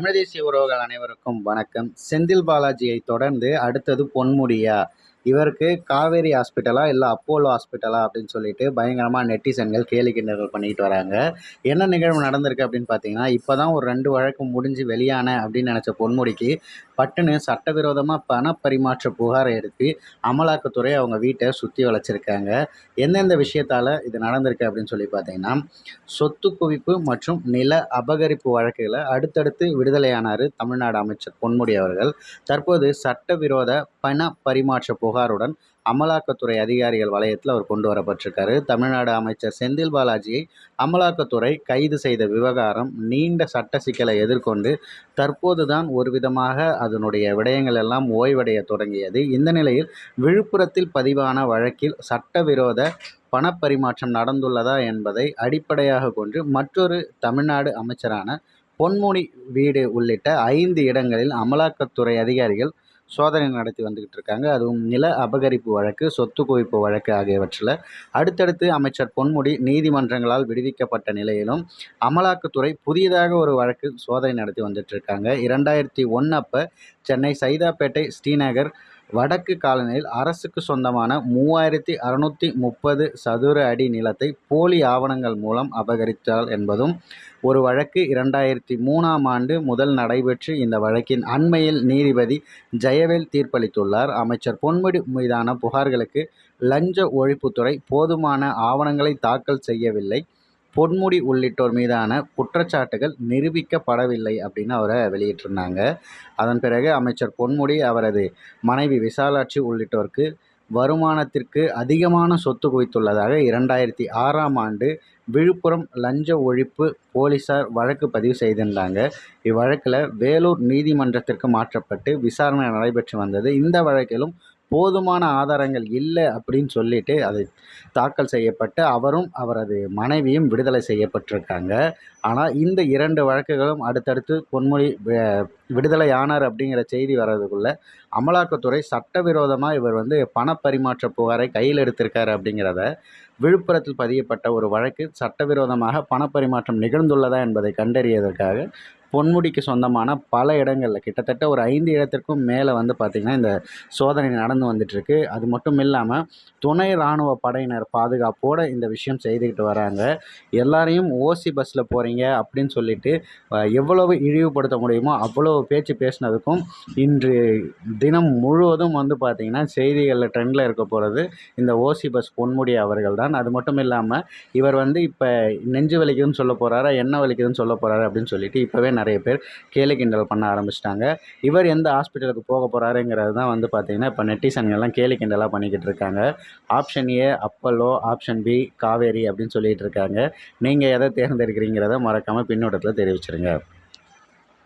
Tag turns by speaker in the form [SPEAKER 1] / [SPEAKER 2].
[SPEAKER 1] தமிழ் தேசிய உறவுகள் அனைவருக்கும் வணக்கம். செந்தில் பாலாஜியை தொடர்ந்து அடுத்தது பொன்முடியா. இவருக்கு காவேரி ஹாஸ்பிட்டலா இல்லை அப்போலோ ஹாஸ்பிட்டலா அப்படின்னு சொல்லிட்டு பயங்கரமாக நெட்டிசன்கள் கேலி கிண்டல்கள் பண்ணிட்டு வராங்க. என்ன நிகழ்வு நடந்திருக்கு அப்படின்னு பார்த்தீங்கன்னா இப்போ தான் ஒரு ரெண்டு வழக்கு முடிஞ்சு வெளியான அப்படின்னு நினச்ச பொன்முடிக்கு பட்டுன்னு சட்டவிரோதமாக பண பரிமாற்ற புகாரை எடுத்து அமலாக்கத்துறை அவங்க வீட்டை சுற்றி வளைச்சிருக்காங்க. எந்தெந்த விஷயத்தால் இது நடந்திருக்கு அப்படின்னு சொல்லி பார்த்தீங்கன்னா சொத்து குவிப்பு மற்றும் நில அபகரிப்பு வழக்குகளை அடுத்தடுத்து விடுதலையானார் தமிழ்நாடு அமைச்சர் பொன்முடி அவர்கள். தற்போது சட்டவிரோத பண பரிமாற்ற புகார் புகாருடன் அமலாக்கத்துறை அதிகாரிகள் வலயத்தில் அவர் கொண்டு வரப்பட்டிருக்காரு. தமிழ்நாடு அமைச்சர் செந்தில் பாலாஜியை அமலாக்கத்துறை கைது செய்த விவகாரம் நீண்ட சட்ட சிக்கலை எதிர்கொண்டு தற்போது தான் ஒரு விதமாக அதனுடைய விடயங்கள் எல்லாம் ஓய்வடைய தொடங்கியது. இந்த நிலையில் விழுப்புரத்தில் பதிவான வழக்கில் சட்டவிரோத பணப்பரிமாற்றம் நடந்துள்ளதா என்பதை அடிப்படையாக கொண்டு மற்றொரு தமிழ்நாடு அமைச்சரான பொன்முனி வீடு உள்ளிட்ட ஐந்து இடங்களில் அமலாக்கத்துறை அதிகாரிகள் சோதனை நடத்தி வந்துக்கிட்டு இருக்காங்க அதுவும் நில அபகரிப்பு வழக்கு சொத்து குவிப்பு வழக்கு ஆகியவற்றில். அடுத்தடுத்து அமைச்சர் பொன்முடி நீதிமன்றங்களால் விடுவிக்கப்பட்ட நிலையிலும் அமலாக்கத்துறை புதியதாக ஒரு வழக்கு சோதனை நடத்தி வந்துட்டு இருக்காங்க இரண்டாயிரத்தி ஒன்று அப்போ சென்னை சைதாப்பேட்டை ஸ்ரீநகர் வடக்கு காலனியில் அரசுக்கு சொந்தமான மூவாயிரத்தி அறநூற்றி முப்பது சதுர அடி நிலத்தை போலி ஆவணங்கள் மூலம் அபகரித்தால் என்பதும் ஒரு வழக்கு இரண்டாயிரத்தி மூணாம் ஆண்டு முதல் நடைபெற்று இந்த வழக்கின் அண்மையில் நீதிபதி ஜெயவேல் தீர்ப்பளித்துள்ளார். அமைச்சர் பொன்முடி மீதான புகார்களுக்கு லஞ்ச ஒழிப்புத்துறை போதுமான ஆவணங்களை தாக்கல் செய்யவில்லை. பொன்முடி உள்ளிட்டோர் மீதான குற்றச்சாட்டுகள் நிரூபிக்கப்படவில்லை அப்படின்னு அவரை வெளியிட்டிருந்தாங்க. அதன் பிறகு அமைச்சர் பொன்முடி அவரது மனைவி விசாலாட்சி உள்ளிட்டோருக்கு வருமானத்திற்கு அதிகமான சொத்து குவித்துள்ளதாக இரண்டாயிரத்தி ஆறாம் ஆண்டு விழுப்புரம் லஞ்ச ஒழிப்பு போலீஸார் வழக்கு பதிவு செய்திருந்தாங்க. இவ்வழக்கில் வேலூர் நீதிமன்றத்திற்கு மாற்றப்பட்டு விசாரணை நடைபெற்று வந்தது. இந்த வழக்கிலும் போதுமான ஆதாரங்கள் இல்லை அப்படின்னு சொல்லிட்டு அது தாக்கல் செய்யப்பட்டு அவரும் அவரது மனைவியும் விடுதலை செய்யப்பட்டிருக்காங்க. ஆனால் இந்த இரண்டு வழக்குகளும் அடுத்தடுத்து பொன்மொழி விடுதலை ஆனார் அப்படிங்கிற செய்தி வர்றதுக்குள்ளே அமலாக்கத்துறை சட்டவிரோதமாக இவர் வந்து பணப்பரிமாற்ற புகாரை கையில் எடுத்திருக்காரு அப்படிங்கிறத விழுப்புரத்தில் பதியப்பட்ட ஒரு வழக்கு சட்டவிரோதமாக பணப்பரிமாற்றம் நிகழ்ந்துள்ளதா என்பதை கண்டறியதற்காக பொன்முடிக்கு சொந்தமான பல இடங்களில் கிட்டத்தட்ட ஒரு ஐந்து இடத்திற்கும் மேலே வந்து பார்த்திங்கன்னா இந்த சோதனை நடந்து வந்துட்டுருக்கு அது மட்டும் இல்லாமல் துணை இராணுவ படையினர் பாதுகாப்போடு இந்த விஷயம் செய்துக்கிட்டு வராங்க. எல்லாரையும் ஓசி பஸ்ஸில் போகிறீங்க அப்படின்னு சொல்லிட்டு எவ்வளவு இழிவுபடுத்த முடியுமோ அவ்வளோ பேச்சு பேசினதுக்கும் இன்று தினம் முழுவதும் வந்து பார்த்திங்கன்னா செய்திகளில் ட்ரெண்டில் இருக்க போகிறது இந்த ஓசி பஸ் பொன்முடி அவர்கள் தான். அது மட்டும் இல்லாமல் இவர் வந்து இப்போ நெஞ்சு வலிக்குதுன்னு சொல்ல போகிறாரா என்ன வலிக்குதுன்னு சொல்ல போகிறாரு அப்படின்னு சொல்லிட்டு இப்போவே நிறைய பேர் கேலி கிண்டல் பண்ண ஆரம்பிச்சிட்டாங்க. இவர் எந்த ஹாஸ்பிட்டலுக்கு போக போகிறாருங்கிறது தான் வந்து பார்த்திங்கன்னா இப்போ நெட்டிசன்கள்லாம் கேலி கிண்டலாக பண்ணிக்கிட்டு இருக்காங்க. Option A Apollo option B Kaveri அப்படின்னு சொல்லிகிட்டு இருக்காங்க. நீங்கள் எதை தேர்ந்தெடுக்கிறீங்கிறத மறக்காமல் பின்னோட்டத்தில் தெரிவிச்சிருங்க.